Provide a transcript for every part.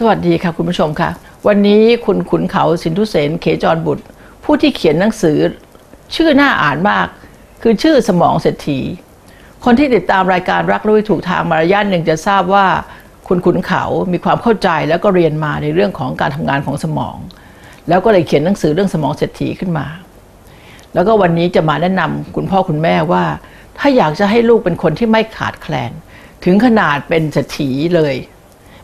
สวัสดีค่ะคุณผู้ชมค่ะ วันนี้คุณขุนเขาสินทุเสนเขจรบุตร ผู้ที่เขียนหนังสือ ชื่อน่าอ่านมาก คือชื่อสมองเศรษฐี คนที่ติดตามรายการรักรู้ถูกทางมาระยะหนึ่งจะทราบว่า คุณขุนเขามีความเข้าใจแล้วก็เรียนมาในเรื่องของการทำงานของสมอง แล้วก็เลยเขียนหนังสือเรื่องสมองเศรษฐีขึ้นมา แล้วก็วันนี้จะมาแนะนำคุณพ่อคุณแม่ว่า ถ้าอยากจะให้ลูกเป็นคนที่ไม่ขาดแคลน ถึงขนาดเป็นเศรษฐีเลย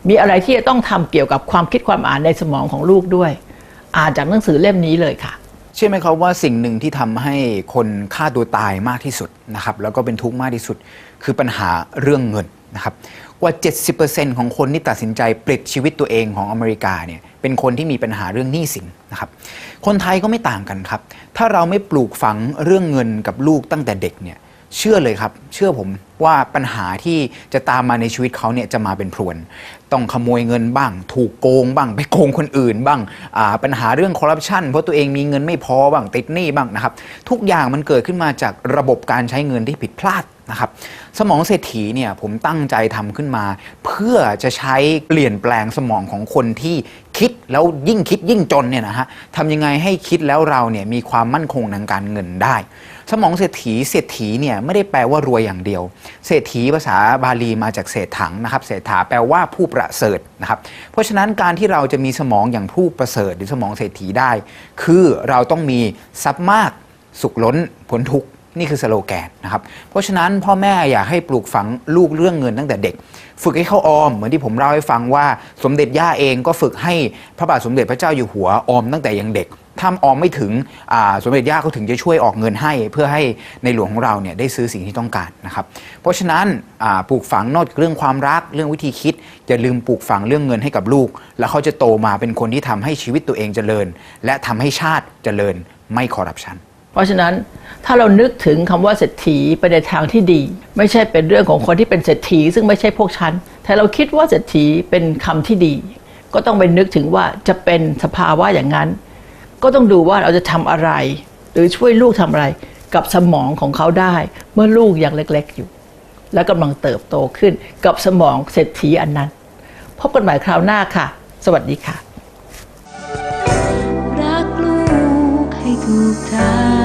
มีอะไรที่จะต้องทำเกี่ยวกับความคิดความอ่านในสมองของลูกด้วย อ่านจากหนังสือเล่มนี้เลยค่ะเชื่อไหมครับว่าสิ่งหนึ่งที่ทำให้คนฆ่าตัวตายมากที่สุดนะครับแล้วก็เป็นทุกข์มากที่สุด คือปัญหาเรื่องเงินนะครับกว่า 70%ของคนที่ตัดสินใจปลิดชีวิตตัวเองของอเมริกาเนี่ยเป็นคนที่มีปัญหาเรื่องหนี้สินนะครับคนไทยก็ไม่ต่างกันครับ ถ้าเราไม่ปลูกฝังเรื่องเงินกับลูกตั้งแต่เด็กเนี่ย เชื่อเลยครับ เชื่อผมว่าปัญหาที่จะตามมาในชีวิตเขาเนี่ยจะมาเป็นพรวน ต้องขโมยเงินบ้าง ถูกโกงบ้าง ไปโกงคนอื่นบ้างอ่าปัญหาเรื่องคอร์รัปชันเพราะตัวเองมีเงินไม่พอบ้างติดหนี้บ้างนะครับ ทุกอย่างมันเกิดขึ้นมาจากระบบการใช้เงินที่ผิดพลาดนะครับสมองเศรษฐีเนี่ยผมตั้งใจทำขึ้นมา เพื่อจะใช้เปลี่ยนแปลงสมองของคนที่คิดแล้วยิ่งคิดยิ่งจนเนี่ยนะฮะทำยังไงให้คิดแล้วเราเนี่ยมีความมั่นคงทางการเงินได้ สมองเศรษฐีเศรษฐีเนี่ยไม่ได้แปลว่ารวยอย่างเดียว เศรษฐีภาษาบาลีมาจากเศรษถังนะครับเศรษฐาแปลว่าผู้ประเสริฐนะครับเพราะฉะนั้นการที่เราจะมีสมองอย่างผู้ประเสริฐหรือสมองเศรษฐีได้ คือเราต้องมีทรัพย์มากสุขล้นพ้นทุกข์ นี่คือสโลแกนนะครับ เพราะฉะนั้นพ่อแม่อยากให้ปลูกฝังลูกเรื่องเงินตั้งแต่เด็ก ฝึกให้เขาออมเหมือนที่ผมเล่าให้ฟังว่าสมเด็จย่าเองก็ฝึกให้พระบาทสมเด็จพระเจ้าอยู่หัวออมตั้งแต่ยังเด็กถ้าออมไม่ถึงสมเด็จย่าเขาถึงจะช่วยออกเงินให้ เพื่อให้ในหลวงของเราเนี่ยได้ซื้อสิ่งที่ต้องการนะครับ เพราะฉะนั้นปลูกฝังนอกจากเรื่องความรักเรื่องวิธีคิดอย่าลืมปลูกฝังเรื่องเงินให้กับลูก แล้วเขาจะโตมาเป็นคนที่ทำให้ชีวิตตัวเองเจริญ และทำให้ชาติเจริญไม่คอร์รัปชัน เพราะฉะนั้นถ้าเรานึกถึงคำว่าเศรษฐีไปในทางที่ดี ไม่ใช่เป็นเรื่องของคนที่เป็นเศรษฐี ซึ่งไม่ใช่พวกฉันแต่เราคิดว่าเศรษฐีเป็นคำที่ดี ก็ต้องไปนึกถึงว่าจะเป็นสภาวะอย่างนั้น ก็ต้องดูว่าเราจะทำอะไร หรือช่วยลูกทำอะไรกับสมองของเขาได้เมื่อลูกยังเล็กๆอยู่ และกำลังเติบโตขึ้นกับสมองเศรษฐีอันนั้น พบกันใหม่คราวหน้าค่ะ สวัสดีค่ะรักลูกให้ถูกทา